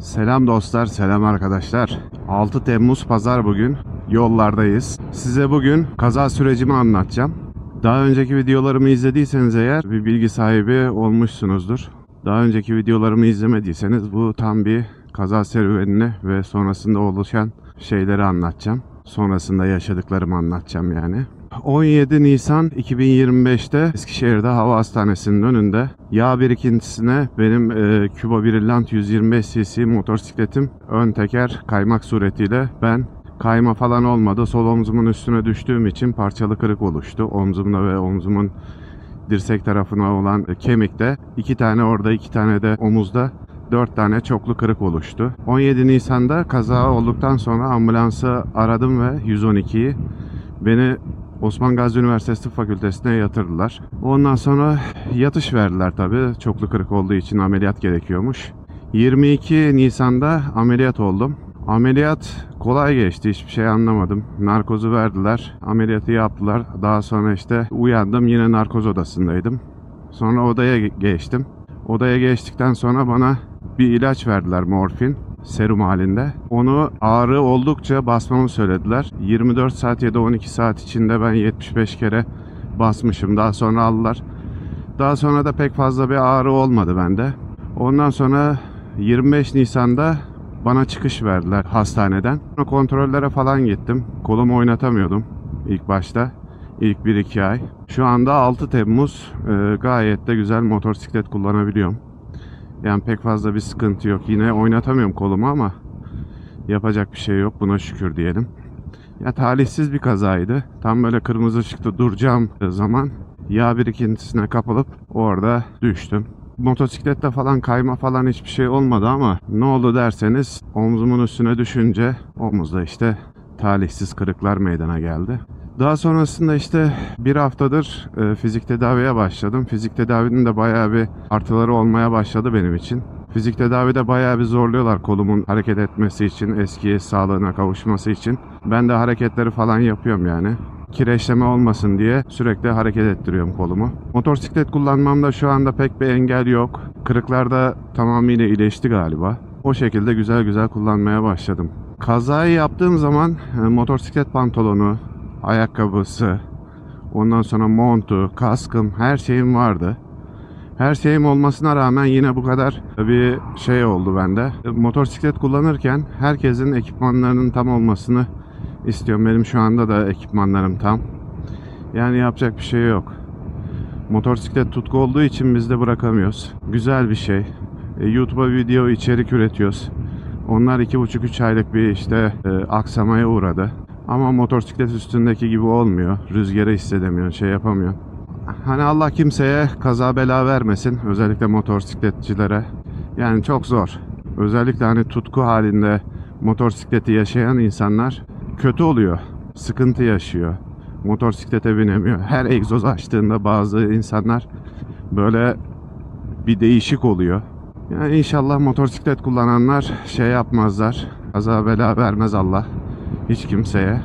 Selam dostlar, selam arkadaşlar. 6 Temmuz Pazar bugün. Yollardayız. Size bugün kaza sürecimi anlatacağım. Daha önceki videolarımı izlediyseniz eğer bir bilgi sahibi olmuşsunuzdur. Daha önceki videolarımı izlemediyseniz bu tam bir kaza serüvenini ve sonrasında oluşan şeyleri anlatacağım. Sonrasında yaşadıklarımı anlatacağım yani. 17 Nisan 2025'te Eskişehir'de hava hastanesinin önünde yağ birikintisine benim e, Cuba Brillant 125 cc motosikletim ön teker kaymak suretiyle ben kayma falan olmadı. Sol omzumun üstüne düştüğüm için parçalı kırık oluştu. Omzumda ve omzumun dirsek tarafına olan kemikte iki tane orada iki tane de omuzda 4 tane çoklu kırık oluştu. 17 Nisan'da kaza olduktan sonra ambulansı aradım ve 112'yi beni Osman Gazi Üniversitesi Tıp Fakültesi'ne yatırdılar. Ondan sonra yatış verdiler tabii. Çoklu kırık olduğu için ameliyat gerekiyormuş. 22 Nisan'da ameliyat oldum. Ameliyat kolay geçti. Hiçbir şey anlamadım. Narkozu verdiler. Ameliyatı yaptılar. Daha sonra işte uyandım. Yine narkoz odasındaydım. Sonra odaya ge- geçtim. Odaya geçtikten sonra bana bir ilaç verdiler morfin serum halinde. Onu ağrı oldukça basmamı söylediler. 24 saat ya da 12 saat içinde ben 75 kere basmışım. Daha sonra aldılar. Daha sonra da pek fazla bir ağrı olmadı bende. Ondan sonra 25 Nisan'da bana çıkış verdiler hastaneden. Kontrollere falan gittim. Kolumu oynatamıyordum ilk başta. İlk 1-2 ay. Şu anda 6 Temmuz e, gayet de güzel motosiklet kullanabiliyorum. Yani pek fazla bir sıkıntı yok. Yine oynatamıyorum kolumu ama yapacak bir şey yok. Buna şükür diyelim. Ya talihsiz bir kazaydı. Tam böyle kırmızı ışıkta duracağım zaman yağ birikintisine kapılıp orada düştüm. Motosiklette falan kayma falan hiçbir şey olmadı ama ne oldu derseniz omzumun üstüne düşünce omuzda işte talihsiz kırıklar meydana geldi. Daha sonrasında işte bir haftadır e, fizik tedaviye başladım. Fizik tedavinin de bayağı bir artıları olmaya başladı benim için. Fizik tedavide bayağı bir zorluyorlar kolumun hareket etmesi için, eski sağlığına kavuşması için. Ben de hareketleri falan yapıyorum yani. Kireçleme olmasın diye sürekli hareket ettiriyorum kolumu. Motosiklet kullanmamda şu anda pek bir engel yok. Kırıklar da tamamıyla iyileşti galiba. O şekilde güzel güzel kullanmaya başladım. Kazayı yaptığım zaman e, motosiklet pantolonu, ayakkabısı, ondan sonra montu, kaskım, her şeyim vardı. Her şeyim olmasına rağmen yine bu kadar bir şey oldu bende. Motosiklet kullanırken herkesin ekipmanlarının tam olmasını istiyorum. Benim şu anda da ekipmanlarım tam. Yani yapacak bir şey yok. Motosiklet tutku olduğu için biz de bırakamıyoruz. Güzel bir şey. E, YouTube'a video içerik üretiyoruz. Onlar iki buçuk üç aylık bir işte e, aksamaya uğradı. Ama motosiklet üstündeki gibi olmuyor. Rüzgarı hissedemiyorsun, şey yapamıyorsun. Hani Allah kimseye kaza bela vermesin. Özellikle motosikletçilere. Yani çok zor. Özellikle hani tutku halinde motosikleti yaşayan insanlar kötü oluyor. Sıkıntı yaşıyor. Motosiklete binemiyor. Her egzoz açtığında bazı insanlar böyle bir değişik oluyor. Yani inşallah motosiklet kullananlar şey yapmazlar. Kaza bela vermez Allah hiç kimseye.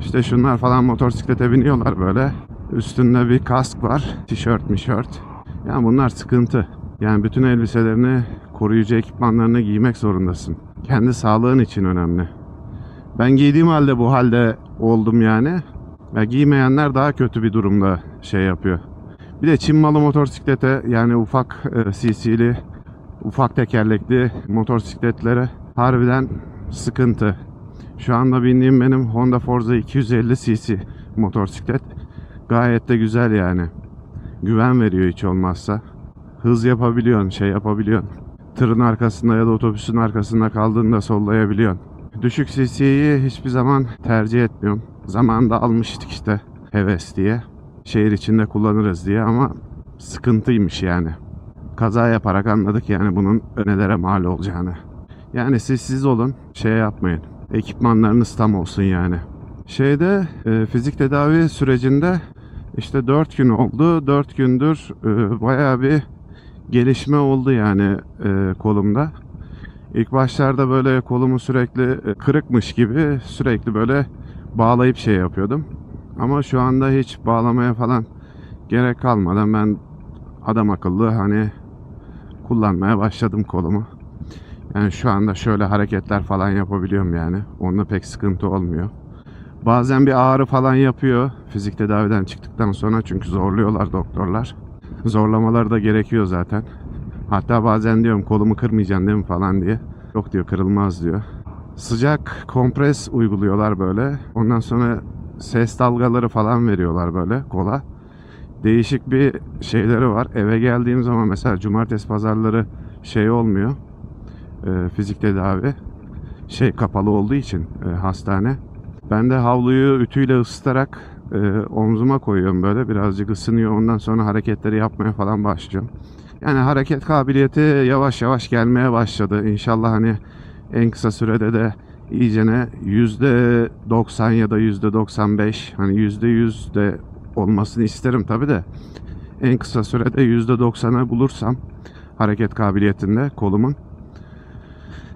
İşte şunlar falan motosiklete biniyorlar böyle. Üstünde bir kask var. Tişört, mişört. Yani bunlar sıkıntı. Yani bütün elbiselerini, koruyucu ekipmanlarını giymek zorundasın. Kendi sağlığın için önemli. Ben giydiğim halde bu halde oldum yani. Ya giymeyenler daha kötü bir durumda şey yapıyor. Bir de Çin malı motosiklete yani ufak e, CC'li, ufak tekerlekli motosikletlere harbiden sıkıntı. Şu anda bindiğim benim Honda Forza 250 cc motosiklet. Gayet de güzel yani. Güven veriyor hiç olmazsa. Hız yapabiliyorsun, şey yapabiliyorsun. Tırın arkasında ya da otobüsün arkasında kaldığında sollayabiliyorsun. Düşük cc'yi hiçbir zaman tercih etmiyorum. Zamanında almıştık işte heves diye. Şehir içinde kullanırız diye ama sıkıntıymış yani. Kaza yaparak anladık yani bunun nelere mal olacağını. Yani siz siz olun, şey yapmayın. Ekipmanlarınız tam olsun yani. Şeyde e, fizik tedavi sürecinde işte 4 gün oldu. 4 gündür e, bayağı bir gelişme oldu yani e, kolumda. İlk başlarda böyle kolumu sürekli e, kırıkmış gibi sürekli böyle bağlayıp şey yapıyordum. Ama şu anda hiç bağlamaya falan gerek kalmadan ben adam akıllı hani kullanmaya başladım kolumu. Yani şu anda şöyle hareketler falan yapabiliyorum yani. Onda pek sıkıntı olmuyor. Bazen bir ağrı falan yapıyor fizik tedaviden çıktıktan sonra çünkü zorluyorlar doktorlar. Zorlamaları da gerekiyor zaten. Hatta bazen diyorum kolumu kırmayacaksın değil mi falan diye. Yok diyor kırılmaz diyor. Sıcak kompres uyguluyorlar böyle. Ondan sonra ses dalgaları falan veriyorlar böyle kola. Değişik bir şeyleri var. Eve geldiğim zaman mesela cumartesi pazarları şey olmuyor. E, fizik tedavi şey kapalı olduğu için e, hastane. Ben de havluyu ütüyle ısıtarak e, omzuma koyuyorum böyle birazcık ısınıyor. Ondan sonra hareketleri yapmaya falan başlıyorum. Yani hareket kabiliyeti yavaş yavaş gelmeye başladı. İnşallah hani en kısa sürede de iyicene %90 ya da %95 hani %100 de olmasını isterim tabi de en kısa sürede %90'ı bulursam hareket kabiliyetinde kolumun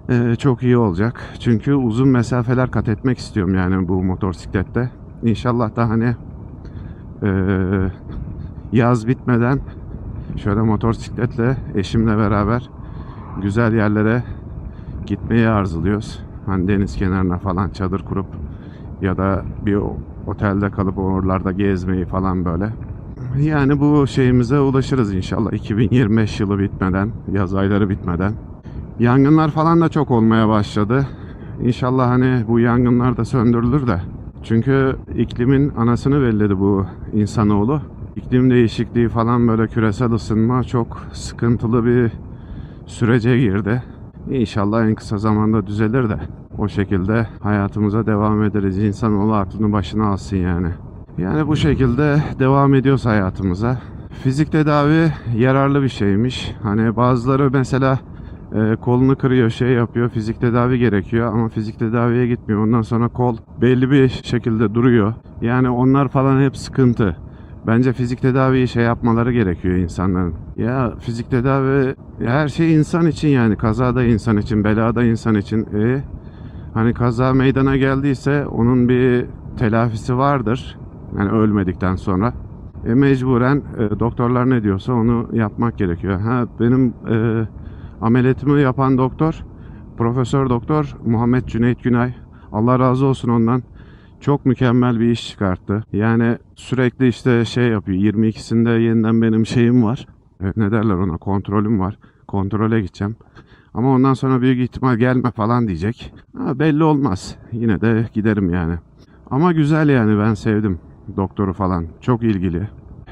ee, çok iyi olacak. Çünkü uzun mesafeler kat etmek istiyorum yani bu motosiklette. İnşallah da hani ee, yaz bitmeden şöyle motosikletle eşimle beraber güzel yerlere gitmeyi arzuluyoruz. Hani deniz kenarına falan çadır kurup ya da bir otelde kalıp oralarda gezmeyi falan böyle. Yani bu şeyimize ulaşırız inşallah 2025 yılı bitmeden, yaz ayları bitmeden. Yangınlar falan da çok olmaya başladı. İnşallah hani bu yangınlar da söndürülür de. Çünkü iklimin anasını belledi bu insanoğlu. İklim değişikliği falan böyle küresel ısınma çok sıkıntılı bir sürece girdi. İnşallah en kısa zamanda düzelir de o şekilde hayatımıza devam ederiz. İnsanoğlu aklını başına alsın yani. Yani bu şekilde devam ediyoruz hayatımıza. Fizik tedavi yararlı bir şeymiş. Hani bazıları mesela e, kolunu kırıyor, şey yapıyor, fizik tedavi gerekiyor ama fizik tedaviye gitmiyor. Ondan sonra kol belli bir şekilde duruyor. Yani onlar falan hep sıkıntı. Bence fizik tedaviyi şey yapmaları gerekiyor insanların. Ya fizik tedavi her şey insan için yani kazada insan için, belada insan için. E, hani kaza meydana geldiyse onun bir telafisi vardır. Yani ölmedikten sonra. E, mecburen e, doktorlar ne diyorsa onu yapmak gerekiyor. Ha benim e, ameliyatımı yapan doktor Profesör Doktor Muhammed Cüneyt Günay. Allah razı olsun ondan. Çok mükemmel bir iş çıkarttı. Yani sürekli işte şey yapıyor. 22'sinde yeniden benim şeyim var. Ne derler ona kontrolüm var. Kontrole gideceğim. Ama ondan sonra büyük ihtimal gelme falan diyecek. Ha, belli olmaz. Yine de giderim yani. Ama güzel yani ben sevdim doktoru falan. Çok ilgili.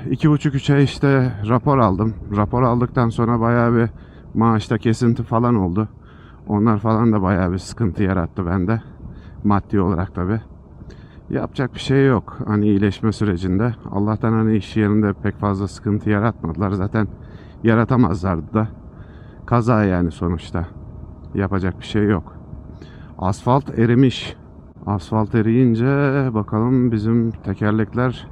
İki buçuk üç ay işte rapor aldım. Rapor aldıktan sonra bayağı bir maaşta kesinti falan oldu. Onlar falan da bayağı bir sıkıntı yarattı bende. Maddi olarak tabi. Yapacak bir şey yok. Hani iyileşme sürecinde. Allah'tan hani iş yerinde pek fazla sıkıntı yaratmadılar. Zaten yaratamazlardı da. Kaza yani sonuçta. Yapacak bir şey yok. Asfalt erimiş. Asfalt eriyince bakalım bizim tekerlekler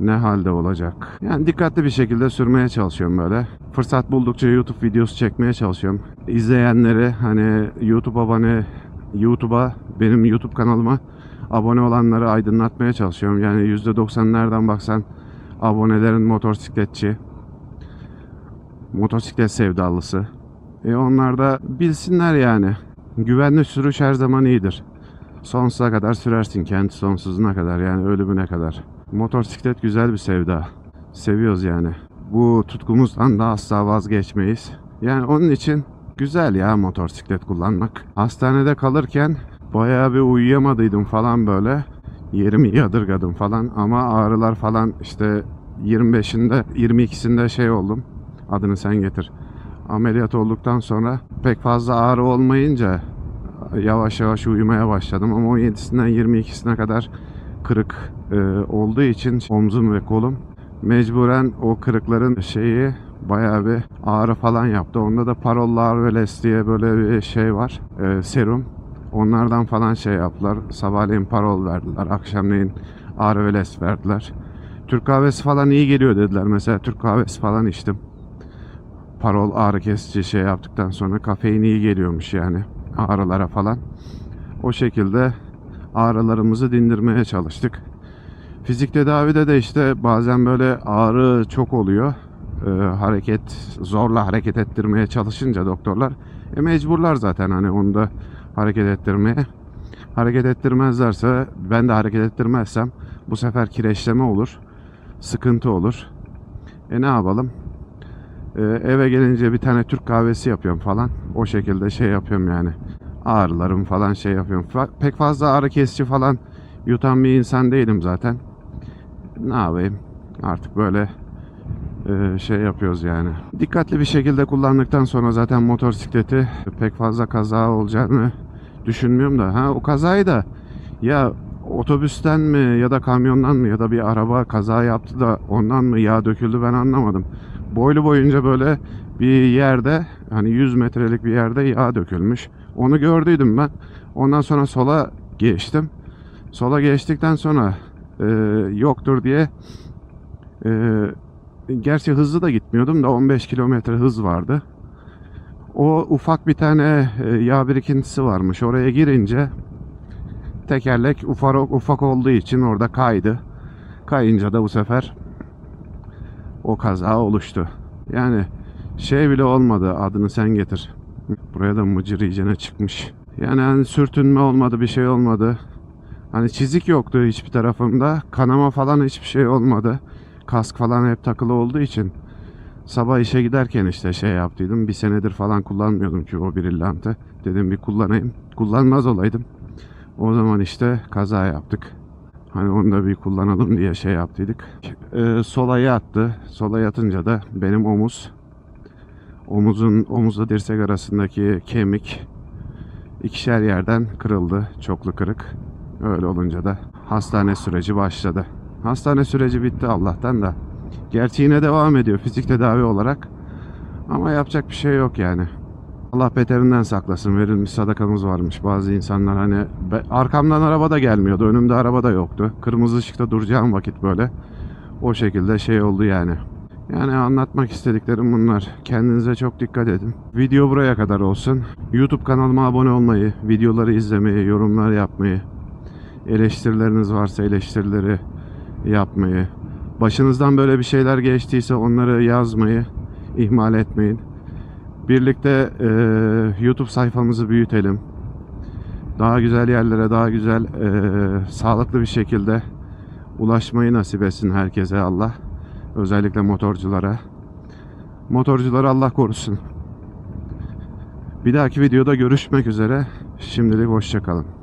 ne halde olacak. Yani dikkatli bir şekilde sürmeye çalışıyorum böyle. Fırsat buldukça YouTube videosu çekmeye çalışıyorum. İzleyenleri hani YouTube abone YouTube'a benim YouTube kanalıma abone olanları aydınlatmaya çalışıyorum. Yani %90 nereden baksan abonelerin motosikletçi, motosiklet sevdalısı. E onlar da bilsinler yani. Güvenli sürüş her zaman iyidir. Sonsuza kadar sürersin kendi sonsuzuna kadar yani ölümüne kadar. Motosiklet güzel bir sevda. Seviyoruz yani. Bu tutkumuzdan da asla vazgeçmeyiz. Yani onun için güzel ya motosiklet kullanmak. Hastanede kalırken bayağı bir uyuyamadıydım falan böyle. Yerimi yadırgadım falan ama ağrılar falan işte 25'inde 22'sinde şey oldum. Adını sen getir. Ameliyat olduktan sonra pek fazla ağrı olmayınca yavaş yavaş uyumaya başladım ama 17'sinden 22'sine kadar kırık e, olduğu için omzum ve kolum mecburen o kırıkların şeyi bayağı bir ağrı falan yaptı. Onda da Parolla Arveles diye böyle bir şey var. e, serum. Onlardan falan şey yaptılar. Sabahleyin parol verdiler. Akşamleyin Arveles verdiler. Türk kahvesi falan iyi geliyor dediler. Mesela Türk kahvesi falan içtim. Parol ağrı kesici şey yaptıktan sonra kafein iyi geliyormuş yani ağrılara falan. O şekilde ağrılarımızı dindirmeye çalıştık. Fizik tedavide de işte bazen böyle ağrı çok oluyor. Ee, hareket zorla hareket ettirmeye çalışınca doktorlar E mecburlar zaten hani onu da hareket ettirmeye. Hareket ettirmezlerse ben de hareket ettirmezsem bu sefer kireçleme olur. Sıkıntı olur. E ne yapalım? E, eve gelince bir tane Türk kahvesi yapıyorum falan. O şekilde şey yapıyorum yani. Ağrılarım falan şey yapıyorum. Fa- pek fazla ağrı kesici falan yutan bir insan değilim zaten. Ne yapayım? Artık böyle e, şey yapıyoruz yani. Dikkatli bir şekilde kullandıktan sonra zaten motosikleti pek fazla kaza olacağını düşünmüyorum da. Ha o kazayı da ya otobüsten mi ya da kamyondan mı ya da bir araba kaza yaptı da ondan mı yağ döküldü ben anlamadım. Boylu boyunca böyle bir yerde hani 100 metrelik bir yerde yağ dökülmüş. Onu gördüydüm ben. Ondan sonra sola geçtim. Sola geçtikten sonra e, yoktur diye e, gerçi hızlı da gitmiyordum da 15 kilometre hız vardı. O ufak bir tane e, yağ birikintisi varmış. Oraya girince tekerlek ufak ufak olduğu için orada kaydı. Kayınca da bu sefer o kaza oluştu. Yani şey bile olmadı adını sen getir. Buraya da mıcır iyicene çıkmış. Yani hani sürtünme olmadı bir şey olmadı. Hani çizik yoktu hiçbir tarafımda. Kanama falan hiçbir şey olmadı. Kask falan hep takılı olduğu için. Sabah işe giderken işte şey yaptıydım. Bir senedir falan kullanmıyordum ki o brillantı. Dedim bir kullanayım. Kullanmaz olaydım. O zaman işte kaza yaptık. Hani onu da bir kullanalım diye şey yaptıydık. Ee, sola yattı. Sola yatınca da benim omuz omuzun omuzla dirsek arasındaki kemik ikişer yerden kırıldı. Çoklu kırık. Öyle olunca da hastane süreci başladı. Hastane süreci bitti Allah'tan da. Gerçi yine devam ediyor fizik tedavi olarak. Ama yapacak bir şey yok yani. Allah beterinden saklasın. Verilmiş sadakamız varmış. Bazı insanlar hani arkamdan araba da gelmiyordu. Önümde araba da yoktu. Kırmızı ışıkta duracağım vakit böyle. O şekilde şey oldu yani. Yani anlatmak istediklerim bunlar. Kendinize çok dikkat edin. Video buraya kadar olsun. YouTube kanalıma abone olmayı, videoları izlemeyi, yorumlar yapmayı, eleştirileriniz varsa eleştirileri yapmayı, başınızdan böyle bir şeyler geçtiyse onları yazmayı ihmal etmeyin. Birlikte e, YouTube sayfamızı büyütelim. Daha güzel yerlere, daha güzel, e, sağlıklı bir şekilde ulaşmayı nasip etsin herkese Allah. Özellikle motorculara. Motorcuları Allah korusun. Bir dahaki videoda görüşmek üzere. Şimdilik hoşçakalın.